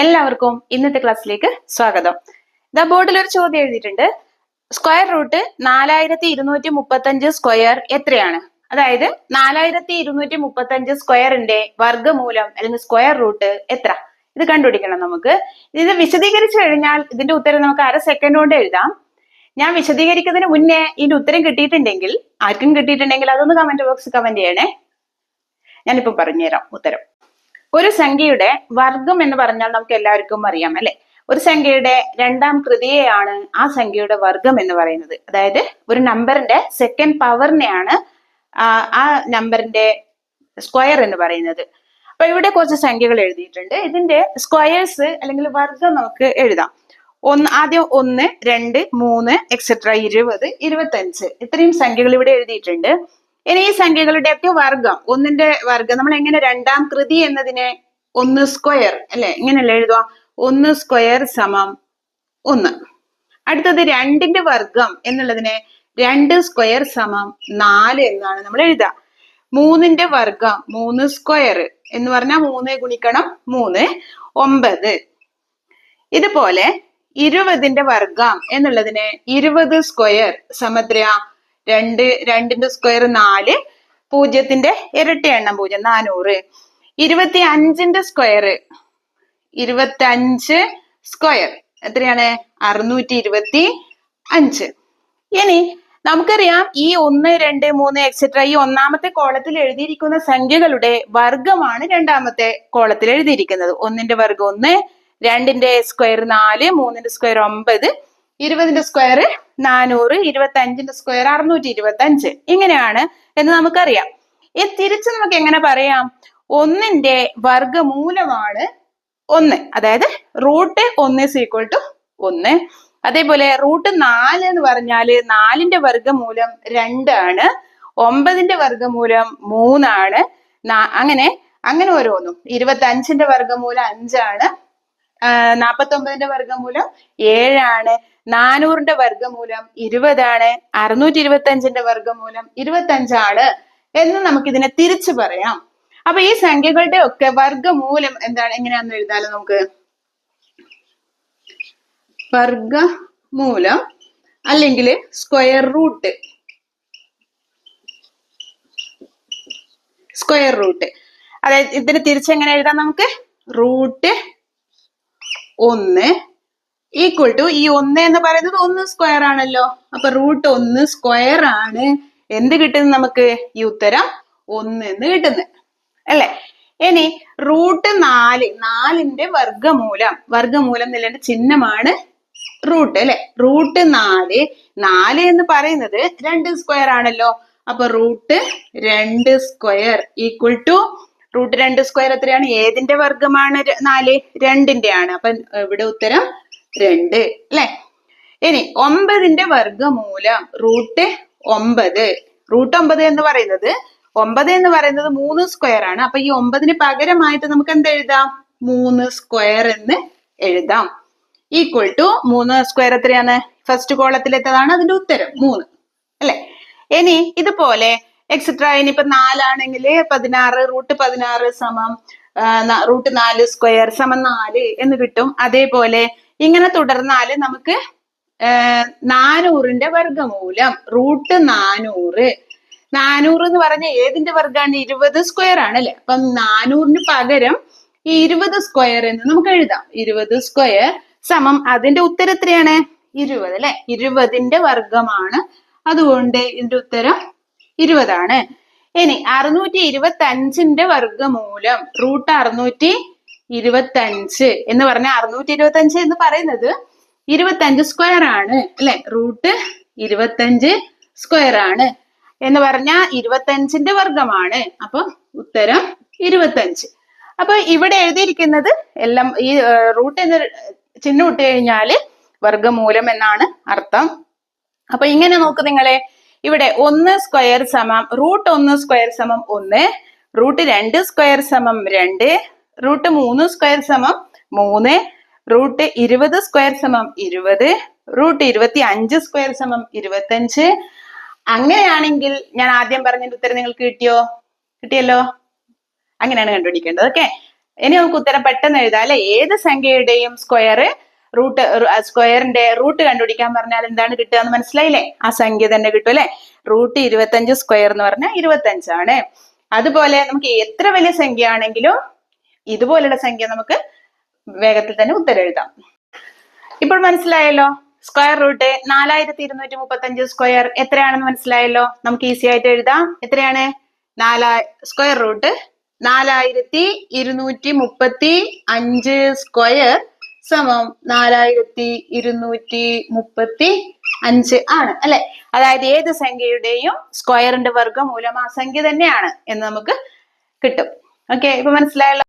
എല്ലാവർക്കും ഇന്നത്തെ ക്ലാസ്സിലേക്ക് സ്വാഗതം. ദ ബോർഡിൽ ഒരു ചോദ്യം എഴുതിയിട്ടുണ്ട്. സ്ക്വയർ റൂട്ട് നാലായിരത്തി ഇരുന്നൂറ്റി മുപ്പത്തഞ്ച് സ്ക്വയർ എത്രയാണ്? അതായത് നാലായിരത്തി ഇരുന്നൂറ്റി മുപ്പത്തഞ്ച് സ്ക്വയറിന്റെ വർഗമൂലം അല്ലെങ്കിൽ സ്ക്വയർ റൂട്ട് എത്ര? ഇത് കണ്ടുപിടിക്കണം നമുക്ക്. ഇത് വിശദീകരിച്ചു കഴിഞ്ഞാൽ ഇതിന്റെ ഉത്തരം നമുക്ക് അര സെക്കൻഡ് കൊണ്ട് എഴുതാം. ഞാൻ വിശദീകരിക്കുന്നതിന് മുന്നേ ഇതിന്റെ ഉത്തരം കിട്ടിയിട്ടുണ്ടെങ്കിൽ ആർക്കും കിട്ടിയിട്ടുണ്ടെങ്കിൽ അതൊന്ന് കമന്റ് ബോക്സ് കമന്റ് ചെയ്യണേ. ഞാനിപ്പോ പറഞ്ഞുതരാം ഉത്തരം. ഒരു സംഖ്യയുടെ വർഗം എന്ന് പറഞ്ഞാൽ നമുക്ക് എല്ലാവർക്കും അറിയാം അല്ലെ? ഒരു സംഖ്യയുടെ രണ്ടാം കൃതിയെയാണ് ആ സംഖ്യയുടെ വർഗം എന്ന് പറയുന്നത്. അതായത് ഒരു നമ്പറിന്റെ സെക്കൻഡ് പവറിനെയാണ് ആ നമ്പറിന്റെ സ്ക്വയർ എന്ന് പറയുന്നത്. അപ്പൊ ഇവിടെ കുറച്ച് സംഖ്യകൾ എഴുതിയിട്ടുണ്ട്. ഇതിന്റെ സ്ക്വയേഴ്സ് അല്ലെങ്കിൽ വർഗം നമുക്ക് എഴുതാം. ഒന്ന് ആദ്യം ഒന്ന് രണ്ട് മൂന്ന് എക്സെട്ര ഇരുപത് ഇരുപത്തഞ്ച്. ഇത്രയും സംഖ്യകൾ ഇവിടെ എഴുതിയിട്ടുണ്ട്. ഇനി ഈ സംഖ്യകളുടെയൊക്കെ വർഗം ഒന്നിന്റെ വർഗം നമ്മൾ എങ്ങനെ രണ്ടാം കൃതി എന്നതിനെ ഒന്ന് സ്ക്വയർ അല്ലെ? ഇങ്ങനെയല്ലേ എഴുതുക? ഒന്ന് സ്ക്വയർ സമം ഒന്ന്. അടുത്തത് രണ്ടിന്റെ വർഗം എന്നുള്ളതിനെ രണ്ട് സ്ക്വയർ സമം നാല് എന്നാണ് നമ്മൾ എഴുതുക. മൂന്നിന്റെ വർഗം മൂന്ന് സ്ക്വയർ എന്ന് പറഞ്ഞാൽ മൂന്ന് ഗുണിക്കണം മൂന്ന് ഒമ്പത്. ഇതുപോലെ ഇരുപതിന്റെ വർഗം എന്നുള്ളതിന് ഇരുപത് സ്ക്വയർ സമത്രയ രണ്ട് രണ്ടിന്റെ സ്ക്വയർ നാല് പൂജ്യത്തിന്റെ ഇരട്ടി എണ്ണം പൂജ്യം നാനൂറ്. ഇരുപത്തി അഞ്ചിന്റെ സ്ക്വയർ ഇരുപത്തി അഞ്ച് സ്ക്വയർ എത്രയാണ്? അറുന്നൂറ്റി ഇരുപത്തി അഞ്ച് ഇനി നമുക്കറിയാം ഈ ഒന്ന് രണ്ട് മൂന്ന് എക്സെട്ര ഈ ഒന്നാമത്തെ കോളത്തിൽ എഴുതിയിരിക്കുന്ന സംഖ്യകളുടെ വർഗമാണ് രണ്ടാമത്തെ കോളത്തിൽ എഴുതിയിരിക്കുന്നത്. ഒന്നിന്റെ വർഗം ഒന്ന് രണ്ടിന്റെ സ്ക്വയർ നാല് മൂന്നിന്റെ സ്ക്വയർ ഒമ്പത് ഇരുപതിന്റെ സ്ക്വയർ നാനൂറ് ഇരുപത്തി അഞ്ചിന്റെ സ്ക്വയർ അറുന്നൂറ്റി ഇരുപത്തി അഞ്ച് ഇങ്ങനെയാണ് എന്ന് നമുക്കറിയാം. ഈ തിരിച്ച് നമുക്ക് എങ്ങനെ പറയാം? ഒന്നിന്റെ വർഗമൂലമാണ് ഒന്ന്. അതായത് റൂട്ട് ഒന്ന് ഈക്വൽ ടു ഒന്ന്. അതേപോലെ റൂട്ട് നാല് എന്ന് പറഞ്ഞാൽ നാലിന്റെ വർഗമൂലം രണ്ടാണ് ഒമ്പതിന്റെ വർഗമൂലം മൂന്നാണ്. അങ്ങനെ അങ്ങനെ ഓരോന്നും. ഇരുപത്തി അഞ്ചിന്റെ വർഗമൂലം അഞ്ചാണ്. നാപ്പത്തി ഒമ്പതിന്റെ വർഗമൂലം ഏഴാണ്. നാനൂറിന്റെ വർഗമൂലം ഇരുപതാണ്. അറുന്നൂറ്റി ഇരുപത്തി അഞ്ചിന്റെ വർഗമൂലം ഇരുപത്തി അഞ്ചാണ് എന്ന് നമുക്ക് ഇതിനെ തിരിച്ചു പറയാം. അപ്പൊ ഈ സംഖ്യകളുടെ ഒക്കെ വർഗമൂലം എന്താണ്? എങ്ങനെയാന്ന് എഴുതാലോ നമുക്ക്? വർഗമൂലം അല്ലെങ്കിൽ സ്ക്വയർ റൂട്ട് സ്ക്വയർ റൂട്ട് അതായത് ഇതിന് തിരിച്ചെങ്ങനെ എഴുതാം നമുക്ക്? റൂട്ട് ഒന്ന് ഈക്വൽ ടു ഈ ഒന്ന് എന്ന് പറയുന്നത് ഒന്ന് സ്ക്വയർ ആണല്ലോ. അപ്പൊ റൂട്ട് ഒന്ന് സ്ക്വയർ ആണ്. എന്ത് കിട്ടുന്നത് നമുക്ക്? ഈ ഉത്തരം ഒന്ന് എന്ന് കിട്ടുന്നത് അല്ലെ? ഇനി റൂട്ട് നാല് നാലിന്റെ വർഗമൂലം വർഗമൂലം എന്നുള്ളതിന്റെ ചിഹ്നമാണ് റൂട്ട് അല്ലെ? റൂട്ട് നാല് നാല് എന്ന് പറയുന്നത് രണ്ട് സ്ക്വയർ ആണല്ലോ. അപ്പൊ റൂട്ട് രണ്ട് സ്ക്വയർ ഈക്വൽ ടു റൂട്ട് രണ്ട് സ്ക്വയർ എത്രയാണ്? ഏതിന്റെ വർഗമാണ് നാല്? രണ്ടിന്റെ ആണ് അപ്പൊ ഇവിടെ ഉത്തരം രണ്ട്. അല്ലെ? ഇനി ഒമ്പതിന്റെ വർഗമൂലം റൂട്ട് ഒമ്പത്. റൂട്ട് ഒമ്പത് എന്ന് പറയുന്നത് ഒമ്പത് എന്ന് പറയുന്നത് മൂന്ന് സ്ക്വയർ ആണ്. അപ്പൊ ഈ ഒമ്പതിന് പകരമായിട്ട് നമുക്ക് എന്ത് എഴുതാം? മൂന്ന് സ്ക്വയർ എന്ന് എഴുതാം. ഈക്വൽ ടു മൂന്ന് സ്ക്വയർ എത്രയാണ്? ഫസ്റ്റ് കോളത്തിലെത്തതാണ് അതിന്റെ ഉത്തരം. മൂന്ന്. അല്ലെ? ഇനി ഇതുപോലെ എക്സെട്ര ഇനിയിപ്പോ നാലാണെങ്കിൽ പതിനാറ് റൂട്ട് പതിനാറ് സമം റൂട്ട് നാല് സ്ക്വയർ സമം നാല് എന്ന് കിട്ടും. അതേപോലെ ഇങ്ങനെ തുടർന്നാൽ നമുക്ക് നാനൂറിന്റെ വർഗമൂലം റൂട്ട് നാനൂറ്. നാനൂറ് എന്ന് പറഞ്ഞ ഏതിന്റെ വർഗമാണ് ഇരുപത് സ്ക്വയർ ആണ് അല്ലെ? അപ്പം നാനൂറിന് പകരം ഈ ഇരുപത് സ്ക്വയർ എന്ന് നമുക്ക് എഴുതാം. ഇരുപത് സ്ക്വയർ സമം അതിന്റെ ഉത്തരം എത്രയാണ്? ഇരുപത് അല്ലെ? ഇരുപതിന്റെ വർഗമാണ് അതുകൊണ്ട് ഇതിന്റെ ഉത്തരം ഇരുപതാണ്. ഇനി അറുന്നൂറ്റി ഇരുപത്തി അഞ്ചിന്റെ വർഗമൂലം റൂട്ട് അറുന്നൂറ്റി ഇരുപത്തി അഞ്ച് എന്ന് പറഞ്ഞാൽ അറുന്നൂറ്റി ഇരുപത്തി അഞ്ച് എന്ന് പറയുന്നത് ഇരുപത്തി അഞ്ച് സ്ക്വയർ ആണ് അല്ലെ? റൂട്ട് ഇരുപത്തി അഞ്ച് സ്ക്വയർ ആണ്. എന്ന് പറഞ്ഞാൽ ഇരുപത്തഞ്ചിന്റെ വർഗമാണ് അപ്പൊ ഉത്തരം ഇരുപത്തഞ്ച്. അപ്പൊ ഇവിടെ എഴുതിയിരിക്കുന്നത് എല്ലാം ഈ റൂട്ട് എന്ന് ചിഹ്നം ഇട്ട് കഴിഞ്ഞാൽ വർഗമൂലം എന്നാണ് അർത്ഥം. അപ്പൊ ഇങ്ങനെ നോക്ക് നിങ്ങളെ. ഇവിടെ ഒന്ന് സ്ക്വയർ സമം റൂട്ട് ഒന്ന് സ്ക്വയർ സമം ഒന്ന് റൂട്ട് രണ്ട് സ്ക്വയർ സമം രണ്ട് റൂട്ട് മൂന്ന് സ്ക്വയർ സമം മൂന്ന് റൂട്ട് ഇരുപത് സ്ക്വയർ സമം ഇരുപത് റൂട്ട് ഇരുപത്തി അഞ്ച് സ്ക്വയർ സമം ഇരുപത്തഞ്ച്. അങ്ങനെയാണെങ്കിൽ ഞാൻ ആദ്യം പറഞ്ഞതിന്റെ ഉത്തരം നിങ്ങൾക്ക് കിട്ടിയോ? കിട്ടിയല്ലോ? അങ്ങനെയാണ് കണ്ടുപിടിക്കേണ്ടത്. ഓക്കെ ഇനി നമുക്ക് ഉത്തരം പെട്ടെന്ന് എഴുതാം. അല്ലെ? ഏത് സംഖ്യയുടെയും സ്ക്വയർ റൂട്ട് സ്ക്വയറിന്റെ റൂട്ട് കണ്ടുപിടിക്കാൻ പറഞ്ഞാൽ എന്താണ് കിട്ടുക എന്ന് മനസ്സിലായില്ലേ? ആ സംഖ്യ തന്നെ കിട്ടും അല്ലെ? റൂട്ട് ഇരുപത്തഞ്ച് സ്ക്വയർ എന്ന് പറഞ്ഞാൽ ഇരുപത്തഞ്ചാണ് അതുപോലെ നമുക്ക് എത്ര വലിയ സംഖ്യ ആണെങ്കിലും ഇതുപോലുള്ള സംഖ്യ നമുക്ക് വേഗത്തിൽ തന്നെ ഉത്തരം എഴുതാം. ഇപ്പോൾ മനസ്സിലായല്ലോ? സ്ക്വയർ റൂട്ട് നാലായിരത്തി ഇരുന്നൂറ്റി മുപ്പത്തി അഞ്ച് സ്ക്വയർ എത്രയാണെന്ന് മനസ്സിലായല്ലോ? നമുക്ക് ഈസി ആയിട്ട് എഴുതാം. എത്രയാണ്? നാലാ സ്ക്വയർ റൂട്ട് നാലായിരത്തി ഇരുന്നൂറ്റി മുപ്പത്തി അഞ്ച് സ്ക്വയർ സമം നാലായിരത്തി ഇരുന്നൂറ്റി മുപ്പത്തി അഞ്ച് ആണ് അല്ലെ? അതായത് ഏത് സംഖ്യയുടെയും സ്ക്വയറിന്റെ വർഗമൂലം ആ സംഖ്യ തന്നെയാണ് എന്ന് നമുക്ക് കിട്ടും. ഓക്കെ ഇപ്പൊ മനസ്സിലായല്ലോ?